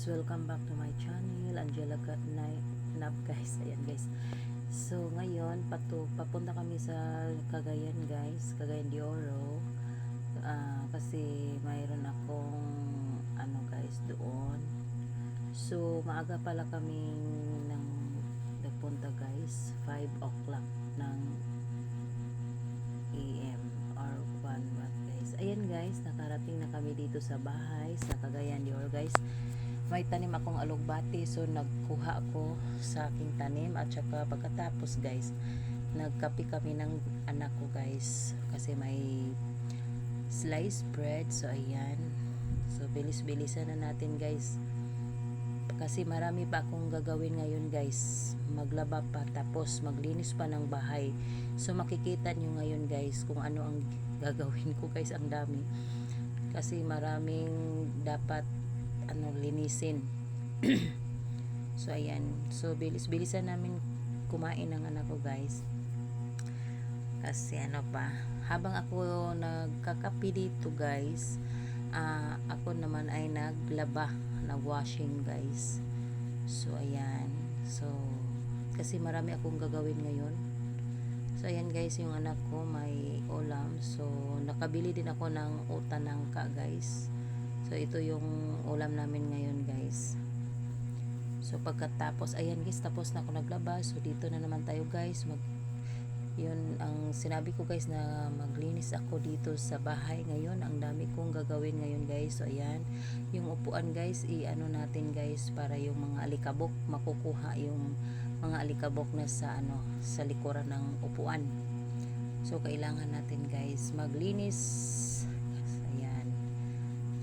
friends, welcome back to my channel, Angela Nap guys, ayan guys. So ngayon, patu papunta kami sa Cagayan guys, Cagayan de Oro. Ah, kasi mayroon akong ano guys doon. So maaga pala kami ng nagpunta guys, 5 o'clock ng AM or 1 what guys. Ayan guys, nakarating na kami dito sa bahay sa Cagayan de Oro guys. May tanim akong alugbati so nagkuha ako sa aking tanim at saka pagkatapos guys, nagkape kami ng anak ko guys kasi may sliced bread so ayan. So bilis-bilisan na natin guys. Kasi marami pa akong gagawin ngayon guys. Maglaba pa tapos maglinis pa ng bahay. So makikita nyo ngayon guys kung ano ang gagawin ko guys ang dami. Kasi maraming dapat ano linisin. so ayan. So bilis-bilisan namin kumain ng anak ko guys. Kasi ano pa, habang ako nagkakapi dito guys, ah, ako naman ay naglaba, nag-washing guys. So ayan. So kasi marami akong gagawin ngayon. So ayan guys, yung anak ko may ulam. So nakabili din ako ng utanangka guys. So ito yung ulam namin ngayon guys. So pagkatapos, ayan guys, tapos na ako naglaba. So dito na naman tayo guys. Mag yun ang sinabi ko guys na maglinis ako dito sa bahay ngayon ang dami kong gagawin ngayon guys so ayan yung upuan guys i-ano natin guys para yung mga alikabok makukuha yung mga alikabok na sa ano sa likuran ng upuan so kailangan natin guys maglinis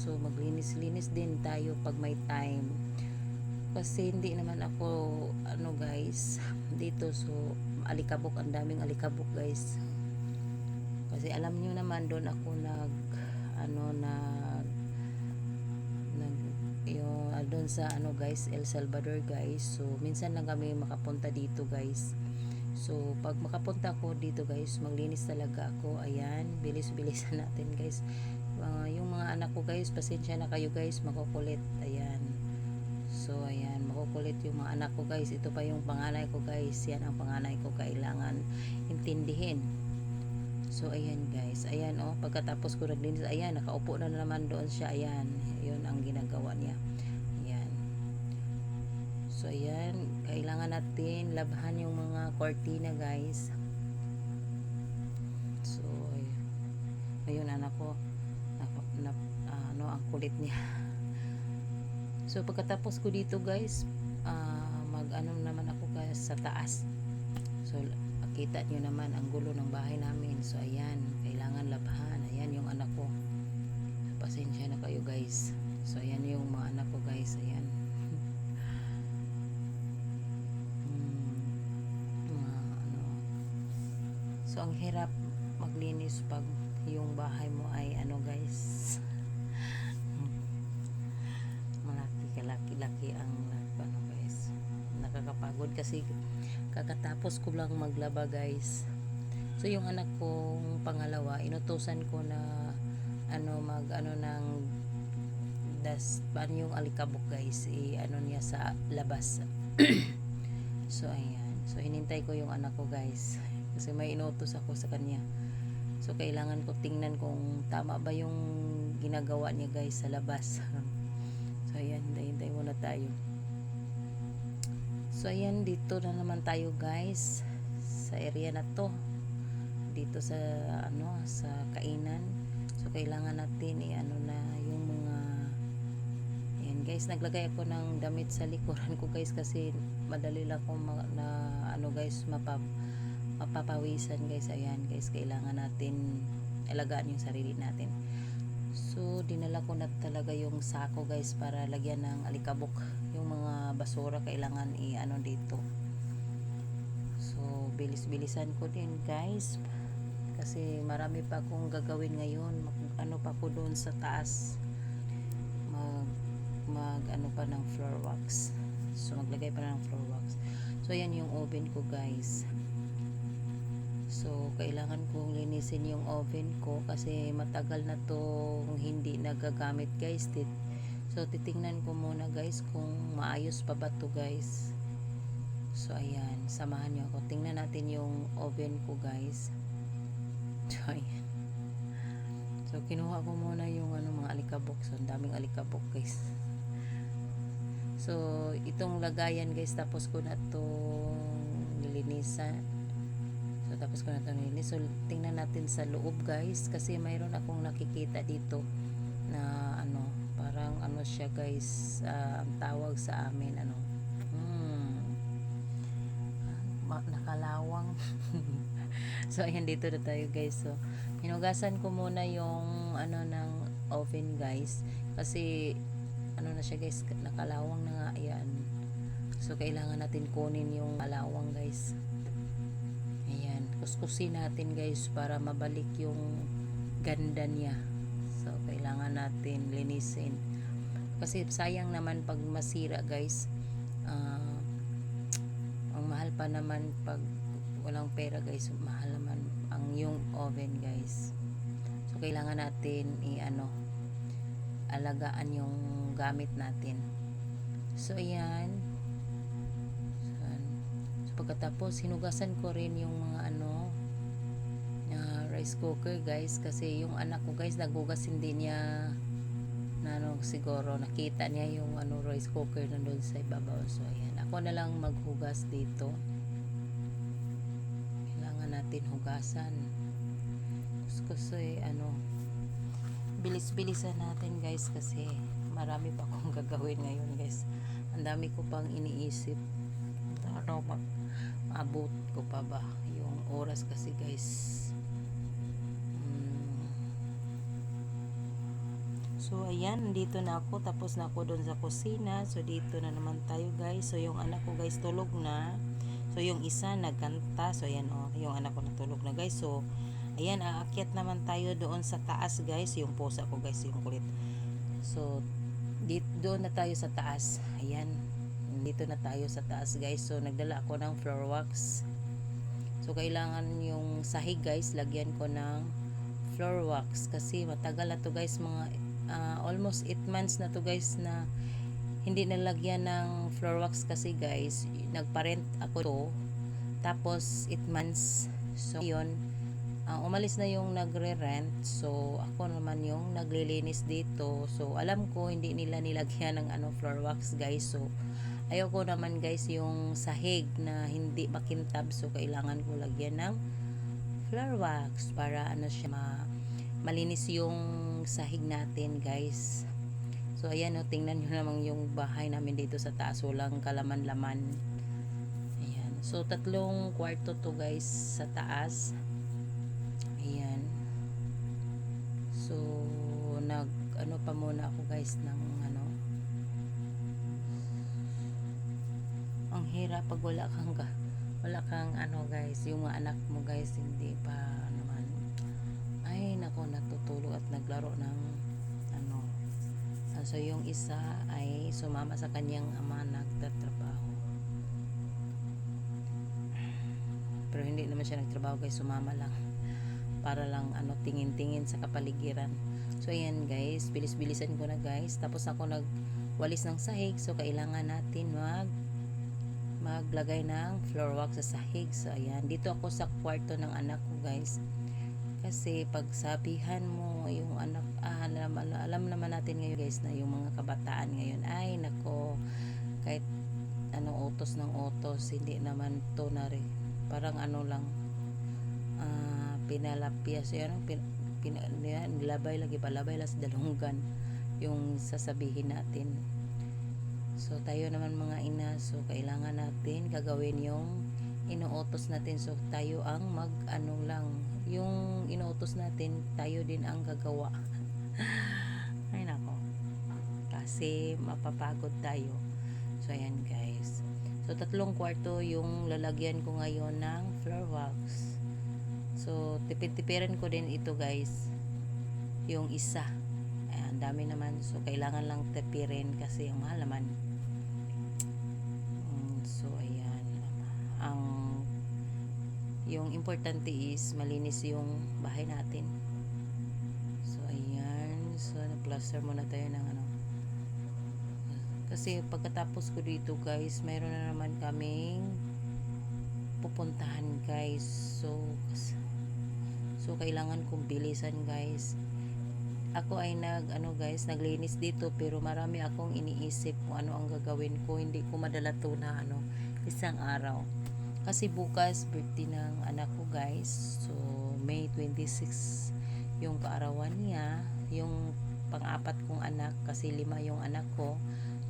so maglinis-linis din tayo pag may time. Kasi hindi naman ako ano guys dito. So alikabok ang daming alikabok guys. Kasi alam nyo naman doon ako nag ano nag nag yung doon sa ano guys El Salvador guys. So minsan lang kami makapunta dito guys so pag makapunta ako dito guys maglinis talaga ako ayan bilis bilisan natin guys Ah, yung mga anak ko guys pasensya na kayo guys makukulit ayan So, ayan, makukulit yung mga anak ko guys. Ito pa yung panganay ko guys. Yan ang panganay ko kailangan intindihin. So, ayan guys. Ayan oh, pagkatapos ko naglinis, ayan, nakaupo na naman doon siya. Ayan, yun ang ginagawa niya. Ayan. So, ayan, kailangan natin labhan yung mga cortina guys. So, ayun anak ko. Na, na, ano, ang kulit niya. So pagkatapos ko dito guys, ah, mag-ano naman ako guys sa taas. So kita nyo naman ang gulo ng bahay namin. So ayan, So ang hirap maglinis pag yung bahay mo ay ano guys. malaki kalaki-laki ang ano guys. Nakakapagod kasi kakatapos ko lang maglaba guys. So yung anak kong pangalawa inutusan ko na ano mag ano ng das paano yung alikabok guys i ano niya sa labas. So ayan. So hinintay ko yung anak ko guys kasi may inutos ako sa kanya so kailangan ko tingnan kung tama ba yung ginagawa niya guys sa labas So, ayan, hintay-hintay muna tayo. So, ayan, dito na naman tayo, guys. Sa area na to. Dito sa, ano, sa kainan. So, kailangan natin, i-ano na, yung mga, ayan, guys, naglagay ako ng damit sa likuran ko, guys, kasi madali lang ako ma- na, ano, guys, mapap, mapapawisan, guys. Ayan, guys, kailangan natin alagaan yung sarili natin. So, dinala ko na talaga yung sako guys para lagyan ng alikabok. Yung mga basura kailangan i-ano dito. So, bilis-bilisan ko din guys. Kasi marami pa akong gagawin ngayon. Mag, ano pa ko doon sa taas. Mag, mag ano pa ng floor wax. So, maglagay pa ng floor wax. So, yan yung oven ko guys. So, kailangan kong linisin yung oven ko kasi matagal na to hindi nagagamit guys. So, titingnan ko muna guys kung maayos pa ba to guys. So, ayan. Samahan nyo ako. Tingnan natin yung oven ko guys. So, ayan. So, kinuha ko muna yung ano, mga alikabok. So, ang daming alikabok guys. So, itong lagayan guys, tapos ko na itong nilinisan. So, tapos ko na itong nilinis. So, tingnan natin sa loob guys. Kasi mayroon akong nakikita dito na ano, parang ano siya guys, ah, ang tawag sa amin, ano, hmm, nakalawang. so, ayan, dito na tayo guys. So, hinugasan ko muna yung ano ng oven guys. Kasi, ano na siya guys, nakalawang na nga, ayan. So, kailangan natin kunin yung kalawang guys. Kuskusin natin guys para mabalik yung ganda niya. So, kailangan natin linisin. Kasi sayang naman pag masira guys. Ah, ang mahal pa naman pag walang pera guys. Mahal naman ang yung oven guys. So, kailangan natin i-ano, alagaan yung gamit natin. So, ayan. Pagkatapos, hinugasan ko rin yung mga ano, na rice cooker guys. Kasi yung anak ko guys nagugas hindi niya na ano siguro nakita niya yung ano rice cooker na doon sa ibabaw. So ayan. Ako na lang maghugas dito. Kailangan natin hugasan. Kasi ano bilis-bilisan natin guys kasi marami pa akong gagawin ngayon guys. Ang dami ko pang iniisip. Ano ma maabot ko pa ba yung oras kasi guys Mm. So, ayan, dito na ako. Tapos na ako doon sa kusina. So, dito na naman tayo, guys. So, yung anak ko, guys, tulog na. So, yung isa, nagkanta. So, ayan, oh, yung anak ko natulog na, guys. So, ayan, aakyat naman tayo doon sa taas, guys. Yung pusa ko, guys, yung kulit. So, dito, doon na tayo sa taas. Ayan, dito na tayo sa taas, guys. So, nagdala ako ng floor wax. So, kailangan yung sahig, guys, lagyan ko ng floor wax. Kasi matagal na to, guys, mga ah, almost 8 months na to, guys, na hindi nalagyan ng floor wax kasi, guys, nagparent ako to. Tapos, 8 months. So, yun, ah, umalis na yung nagre-rent. So, ako naman yung naglilinis dito. So, alam ko, hindi nila nilagyan ng ano, floor wax, guys. So, ayoko naman guys yung sahig na hindi makintab so kailangan ko lagyan ng floor wax para ano siya ma malinis yung sahig natin guys. So ayan o tingnan nyo naman yung bahay namin dito sa taas. Walang kalaman-laman. Ayan. So tatlong kwarto to guys sa taas. Ayan. So nag ano pa muna ako guys ng ang hirap pag wala kang wala kang ano guys yung mga anak mo guys hindi pa naman. Ay nako natutulog at naglaro ng ano. Ah, so yung isa ay sumama sa kanyang ama nagtatrabaho. Pero hindi naman siya nagtrabaho guys sumama lang para lang ano tingin-tingin sa kapaligiran. So ayan guys bilis-bilisan ko na guys. Tapos ako nagwalis ng sahig so kailangan natin mag maglagay ng floor wax sa sahig. So, ayan. Dito ako sa kwarto ng anak ko, guys. Kasi, pag sabihan mo yung anak, ah, alam, alam, naman natin ngayon, guys, na yung mga kabataan ngayon, ay, nako, kahit ano, utos ng utos, hindi naman to na rin. Parang ano lang, ah, pinalapyas, yan, pin, pin, yan, nilabay lagi, palabay lang sa dalunggan yung sasabihin natin. So, tayo naman mga ina, so, kailangan natin gagawin yung inuutos natin. So, tayo ang mag, ano lang, yung inuutos natin, tayo din ang gagawa. Ay, nako. Kasi, mapapagod tayo. So, ayan guys. So, tatlong kwarto yung lalagyan ko ngayon ng floor wax. So, tipid-tipiran ko din ito guys. Yung isa. Ayan, dami naman. So, kailangan lang tipirin kasi yung mahal naman. So, ayan. Ang yung importante is malinis yung bahay natin. So, ayan. So, nag-plaster muna tayo ng ano. Kasi pagkatapos ko dito guys, mayroon na naman kaming pupuntahan guys. So, so kailangan kong bilisan guys. Ako ay nag ano guys, naglinis dito pero marami akong iniisip kung ano ang gagawin ko. Hindi ko madala to na ano isang araw. Kasi bukas birthday ng anak ko guys. So May 26 yung kaarawan niya, yung pang-apat kong anak kasi lima yung anak ko.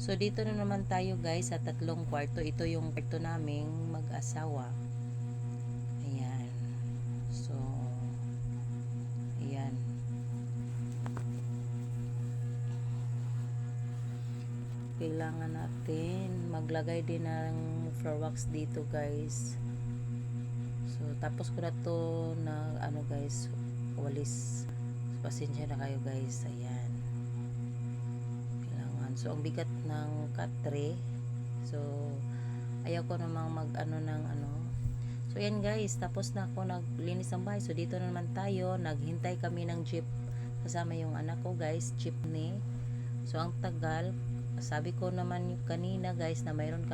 So dito na naman tayo guys sa tatlong kwarto. Ito yung kwarto naming mag-asawa. Kailangan natin maglagay din ng floor wax dito guys. So tapos ko na to na ano guys, walis. Pasensya na kayo guys. Ayan. Kailangan. So ang bigat ng katre. So ayaw ko namang mag ano ng ano. So yan guys, tapos na ako naglinis ng bahay. So dito na naman tayo, naghintay kami ng jeep kasama yung anak ko guys, jeepney. So ang tagal, sabi ko naman yung kanina guys na mayroon kami